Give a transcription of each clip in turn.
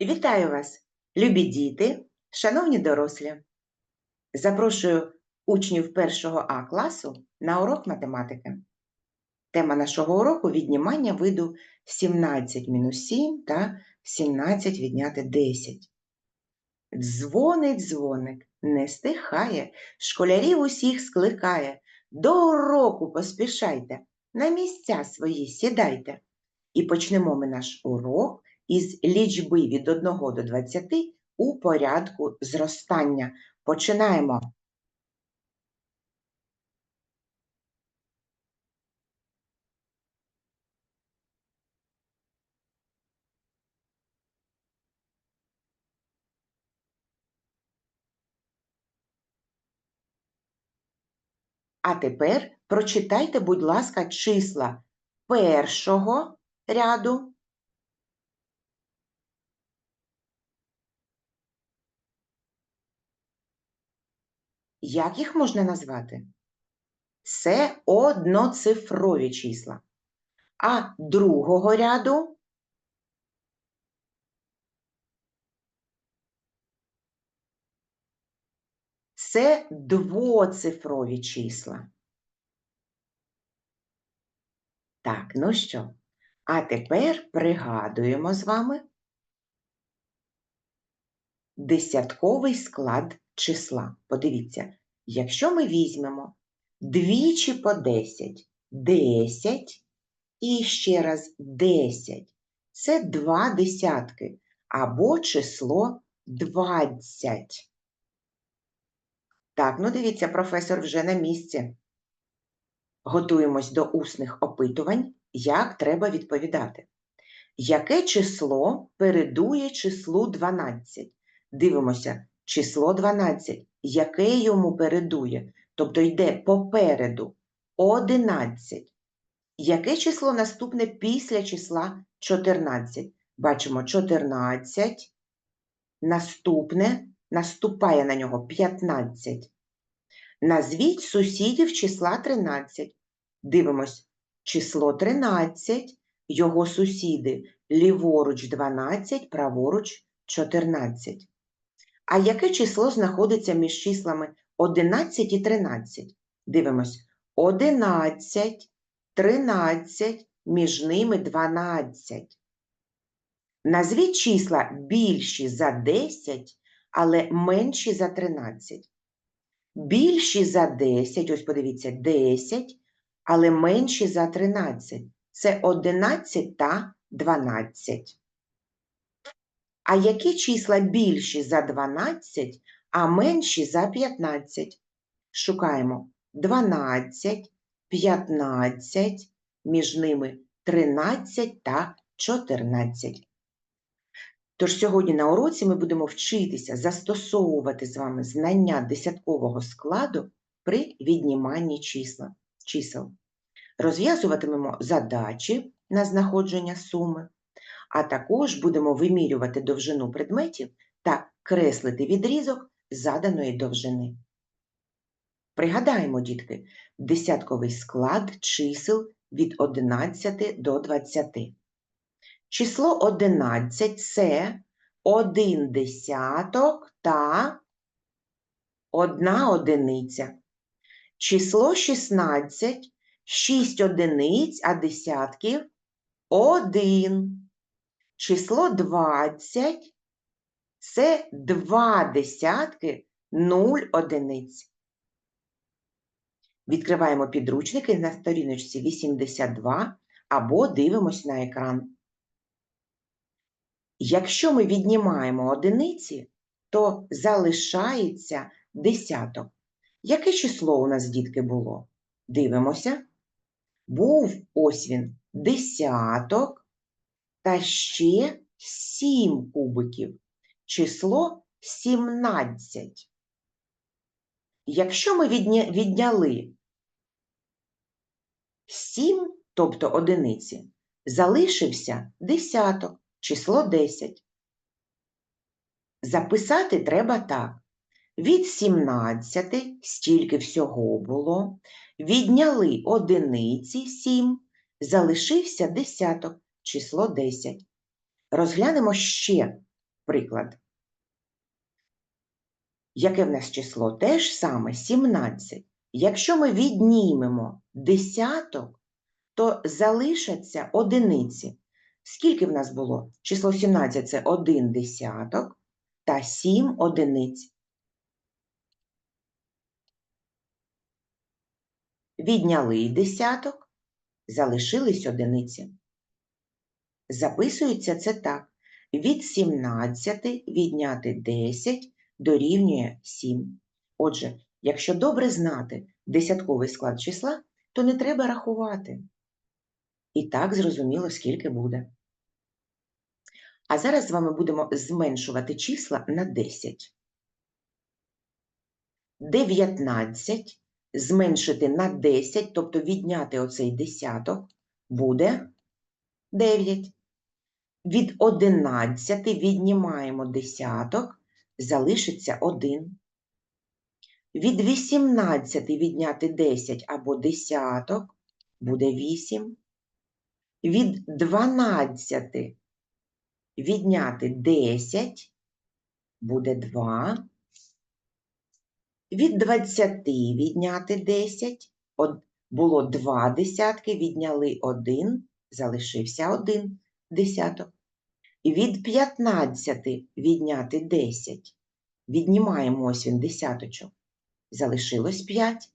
Вітаю вас, любі діти, шановні дорослі. Запрошую учнів першого А класу на урок математики. Тема нашого уроку віднімання виду 17 мінус 7 та 17 відняти 10. Дзвонить дзвоник, не стихає, школярів усіх скликає. До уроку поспішайте, на місця свої сідайте. І почнемо ми наш урок із лічби від 1 до 20 у порядку зростання. Починаємо. А тепер прочитайте, будь ласка, числа першого ряду, Як їх можна назвати? Це одноцифрові числа. А другого ряду це двоцифрові числа. Так, ну що? А тепер пригадуємо з вами десятковий склад числа. Подивіться, якщо ми візьмемо двічі по 10, 10 і ще раз 10, це два десятки або число 20. Так, ну дивіться, професор вже на місці. Готуємось до усних опитувань, як треба відповідати. Яке число передує числу 12? Дивимося, число 12, яке йому передує, тобто йде попереду 11. Яке число наступне після числа 14? Бачимо 14, наступне, наступає на нього 15. Назвіть сусідів числа 13. Дивимось, число 13, його сусіди ліворуч 12, праворуч 14. А яке число знаходиться між числами 11 і 13? Дивимось, 11, 13, між ними 12. Назвіть числа більші за 10, але менші за 13. Більші за 10, ось подивіться, 10, але менші за 13. Це 11 та 12. А які числа більші за 12, а менші за 15? Шукаємо 12, 15, між ними 13 та 14. Тож сьогодні на уроці ми будемо вчитися застосовувати з вами знання десяткового складу при відніманні числа, чисел. Розв'язуватимемо задачі на знаходження суми, а також будемо вимірювати довжину предметів та креслити відрізок заданої довжини. Пригадаємо, дітки, десятковий склад чисел від 11 до 20. Число 11 це 1 десяток та 1 одиниця. Число 16 6 одиниць, а десятків 1. Число 20 це 2 десятки 0 одиниць. Відкриваємо підручники на сторіночці 82 або дивимось на екран. Якщо ми віднімаємо одиниці, то залишається десяток. Яке число у нас, дітки, було? Дивимося. Був ось він десяток та ще сім кубиків. Число 17. Якщо ми відня... відняли 7, тобто одиниці, залишився десяток число 10. Записати треба так. Від 17 стільки всього було, відняли одиниці 7, залишився десяток, число 10. Розглянемо ще приклад. Яке в нас число? Те ж саме 17. Якщо ми віднімемо десяток, то залишаться одиниці. Скільки в нас було? Число 17 – це 1 десяток та 7 одиниць. Відняли десяток, залишились одиниці. Записується це так. Від 17 відняти 10 дорівнює 7. Отже, якщо добре знати десятковий склад числа, то не треба рахувати. І так зрозуміло, скільки буде. А зараз з вами будемо зменшувати числа на 10. 19 зменшити на 10, тобто відняти оцей десяток, буде 9. Від 11 віднімаємо десяток, залишиться 1. Від 18 відняти 10 або десяток буде 8. Від 12 відняти 10 буде 2. Від 20 відняти 10 було 2 десятки, відняли 1, залишився 1 десяток. Від 15 відняти 10, віднімаємо ось він десяточок, залишилось 5.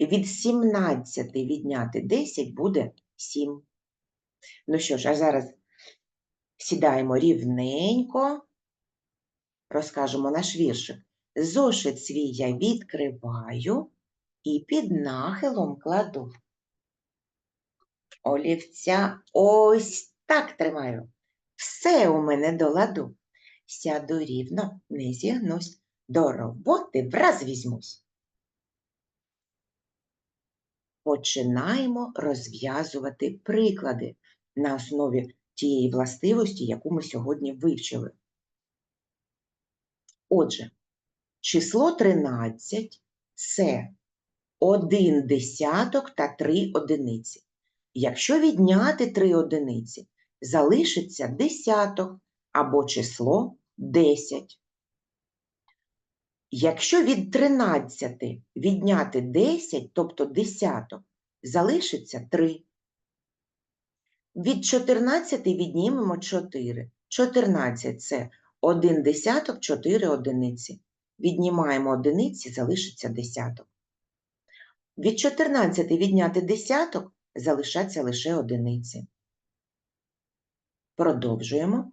Від 17 відняти 10 буде 7. Ну що ж, а зараз сідаємо рівненько, розкажемо наш віршик. Зошит свій я відкриваю і під нахилом кладу. Олівця ось так тримаю. Все у мене до ладу. Сяду рівно, не зігнусь, до роботи враз візьмусь. Починаємо розв'язувати приклади на основі тієї властивості, яку ми сьогодні вивчили. Отже, число 13 – це 1 десяток та 3 одиниці. Якщо відняти 3 одиниці, залишиться десяток або число 10. Якщо від 13 відняти 10, тобто десяток, залишиться 3. Від 14 віднімемо 4. 14 – це 1 десяток, 4 одиниці. Віднімаємо одиниці, залишиться десяток. Від 14 відняти десяток, залишаться лише одиниці. Продовжуємо.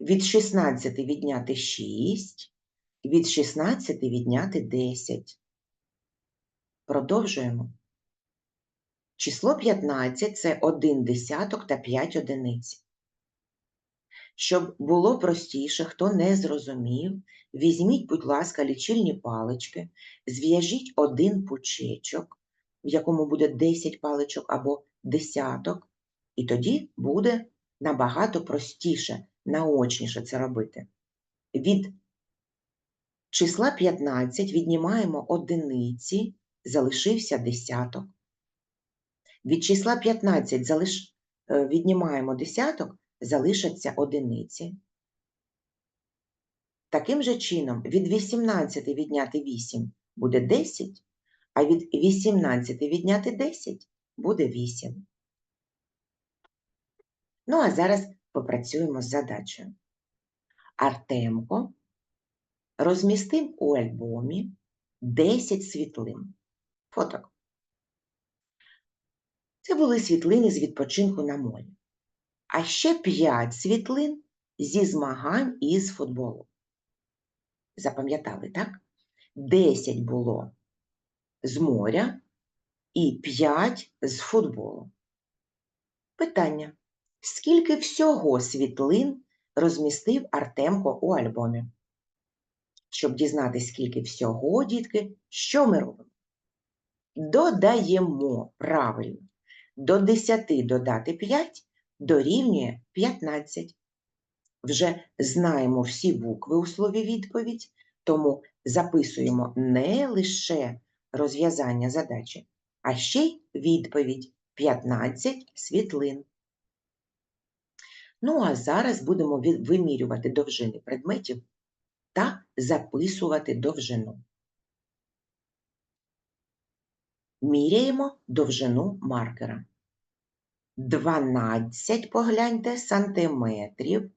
Від 16 відняти 6, від 16 відняти 10. Продовжуємо. Число 15 – це 1 десяток та 5 одиниць. Щоб було простіше, хто не зрозумів, візьміть, будь ласка, лічильні палички, зв'яжіть один пучечок, в якому буде 10 паличок або десяток, і тоді буде набагато простіше, наочніше це робити. Від числа 15 віднімаємо одиниці, залишився десяток. Від числа 15 залиш... е, віднімаємо десяток, залишаться одиниці. Таким же чином, від 18 відняти 8 буде 10, а від 18 відняти 10 буде 8. Ну, а зараз попрацюємо з задачею. Артемко розмістив у альбомі 10 світлин. Фоток. Це були світлини з відпочинку на морі. А ще 5 світлин зі змагань із футболу. Запам'ятали, так? 10 було з моря і 5 з футболу. Питання. Скільки всього світлин розмістив Артемко у альбомі? Щоб дізнатися, скільки всього, дітки, що ми робимо? Додаємо правильно. До 10 додати 5 дорівнює 15. Вже знаємо всі букви у слові відповідь, тому записуємо не лише розв'язання задачі, а ще й відповідь 15 світлин. Ну, а зараз будемо вимірювати довжини предметів та записувати довжину. Міряємо довжину маркера. 12, погляньте, сантиметрів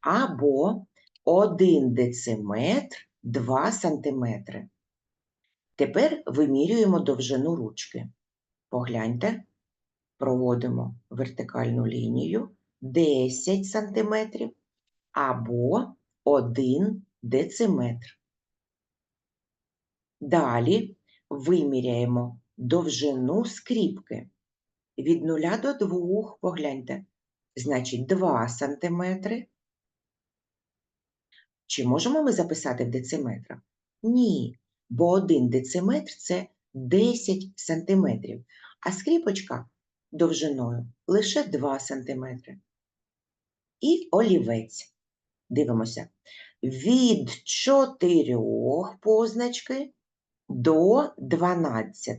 або 1 дециметр 2 сантиметри. Тепер вимірюємо довжину ручки. Погляньте, проводимо вертикальну лінію 10 сантиметрів або 1 дециметр. Далі виміряємо довжину скріпки від 0 до 2, погляньте, значить 2 сантиметри. Чи можемо ми записати в дециметрах? Ні, бо 1 дециметр – це 10 сантиметрів, а скріпочка довжиною лише 2 сантиметри. І олівець. Дивимося. Від 4 позначки до 12.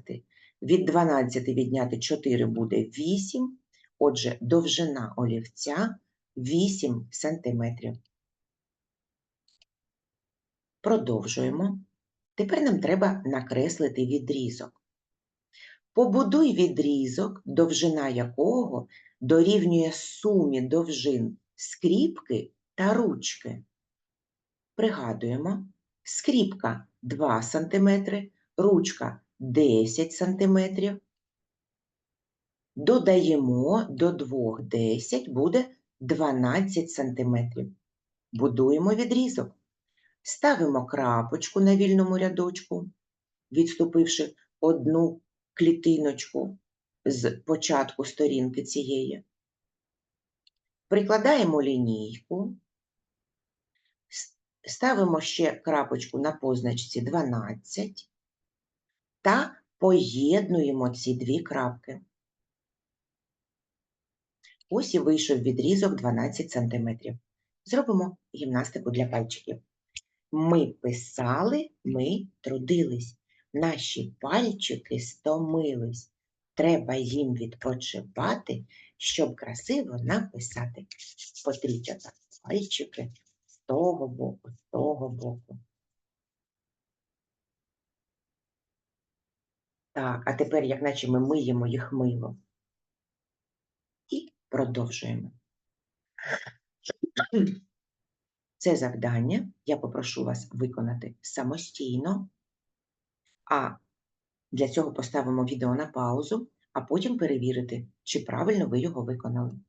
Від 12 відняти 4 буде 8. Отже, довжина олівця 8 сантиметрів. Продовжуємо. Тепер нам треба накреслити відрізок. Побудуй відрізок, довжина якого дорівнює сумі довжин скріпки та ручки. Пригадуємо, скріпка 2 см, ручка 10 см. Додаємо до 2 10 буде 12 см. Будуємо відрізок. Ставимо крапочку на вільному рядочку, відступивши одну клітиночку з початку сторінки цієї. Прикладаємо лінійку, ставимо ще крапочку на позначці 12 та поєднуємо ці дві крапки. Ось і вийшов відрізок 12 см. Зробимо гімнастику для пальчиків. Ми писали, ми трудились. Наші пальчики стомились. Треба їм відпочивати, щоб красиво написати. Потріть отак пальчики з того боку, з того боку. Так, а тепер, як наче ми миємо їх милом. І продовжуємо. Це завдання я попрошу вас виконати самостійно, а для цього поставимо відео на паузу, а потім перевірити, чи правильно ви його виконали.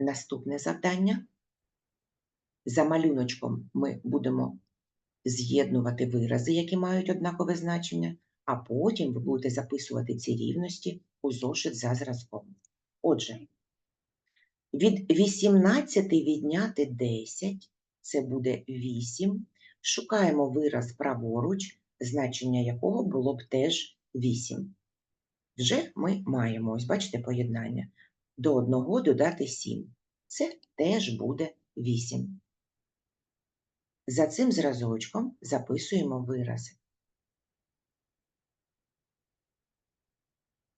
Наступне завдання. За малюночком ми будемо з'єднувати вирази, які мають однакове значення, а потім ви будете записувати ці рівності у зошит за зразком. Отже, від 18 відняти 10 це буде 8. Шукаємо вираз праворуч, значення якого було б теж 8. Вже ми маємо, ось бачите, поєднання. До 1 додати 7. Це теж буде 8. За цим зразочком записуємо вирази.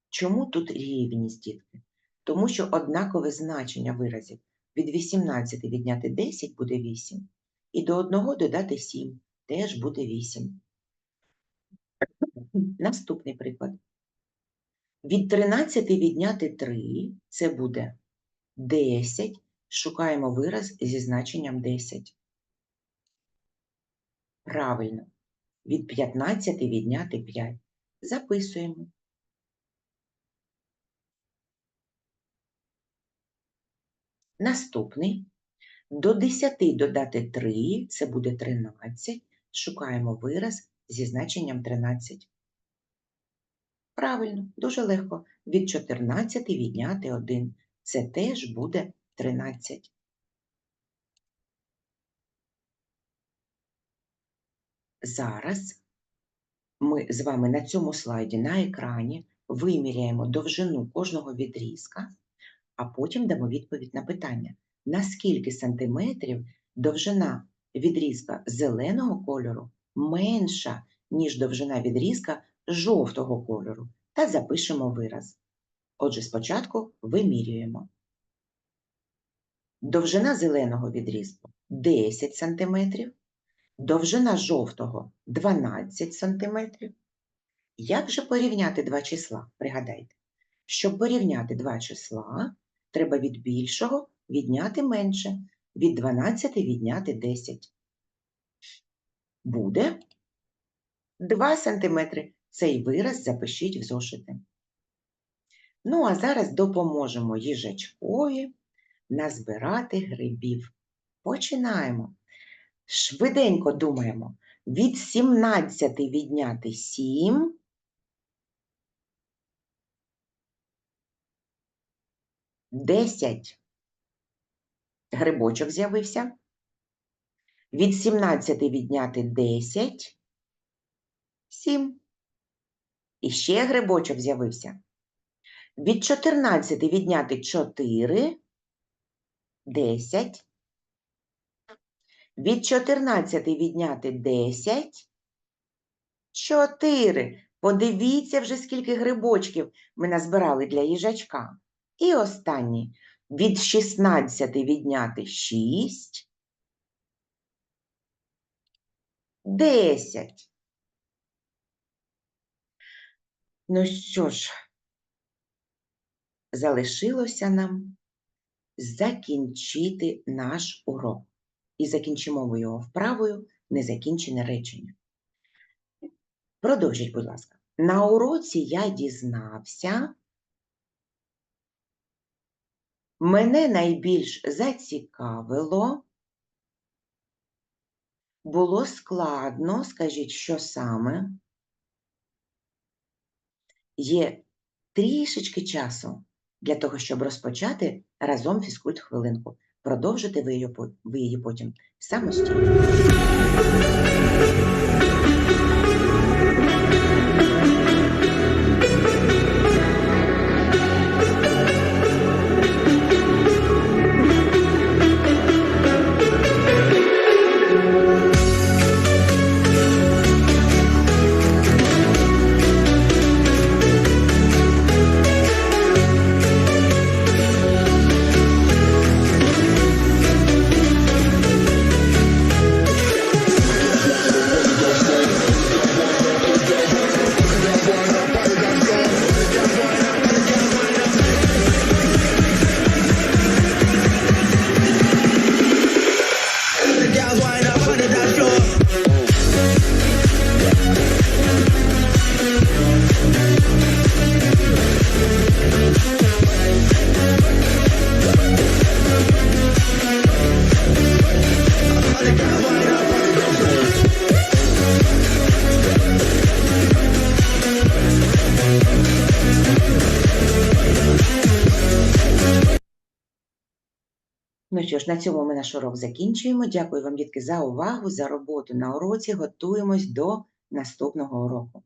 Чому тут рівність, дітки? Тому що однакове значення виразів. Від 18 відняти 10 буде 8. І до 1 додати 7 теж буде 8. Наступний приклад. Від 13 відняти 3 це буде 10. Шукаємо вираз зі значенням 10. Правильно. Від 15 відняти 5. Записуємо. Наступний. До 10 додати 3, це буде 13. Шукаємо вираз зі значенням 13. Правильно, дуже легко. Від 14 відняти 1. Це теж буде 13. Зараз ми з вами на цьому слайді на екрані виміряємо довжину кожного відрізка, а потім дамо відповідь на питання, наскільки сантиметрів довжина відрізка зеленого кольору менша, ніж довжина відрізка жовтого кольору. та запишемо вираз. Отже, спочатку вимірюємо. Довжина зеленого відрізку 10 см, довжина жовтого 12 см. Як же порівняти два числа? Пригадайте, щоб порівняти два числа, треба від більшого відняти менше, від 12 відняти 10. Буде 2 см. Цей вираз запишіть в зошити. Ну, а зараз допоможемо їжачкові назбирати грибів. Починаємо. Швиденько думаємо. Від 17 відняти 7. Десять. Грибочок з'явився. Від 17 відняти 10. 7. І ще грибочок з'явився. Від 14 відняти 4. 10. Від 14 відняти 10. 4. Подивіться вже, скільки грибочків ми назбирали для їжачка. І останній. Від 16 відняти 6. 10. Ну що ж, залишилося нам закінчити наш урок. І закінчимо ми його вправою незакінчене речення. Продовжіть, будь ласка. На уроці я дізнався. Мене найбільш зацікавило. Було складно, скажіть, що саме? Є трішечки часу для того, щоб розпочати разом фізкульт хвилинку. Продовжите ви її, ви її потім самостійно. Що ж, на цьому ми наш урок закінчуємо. Дякую вам, дітки, за увагу, за роботу на уроці. Готуємось до наступного уроку.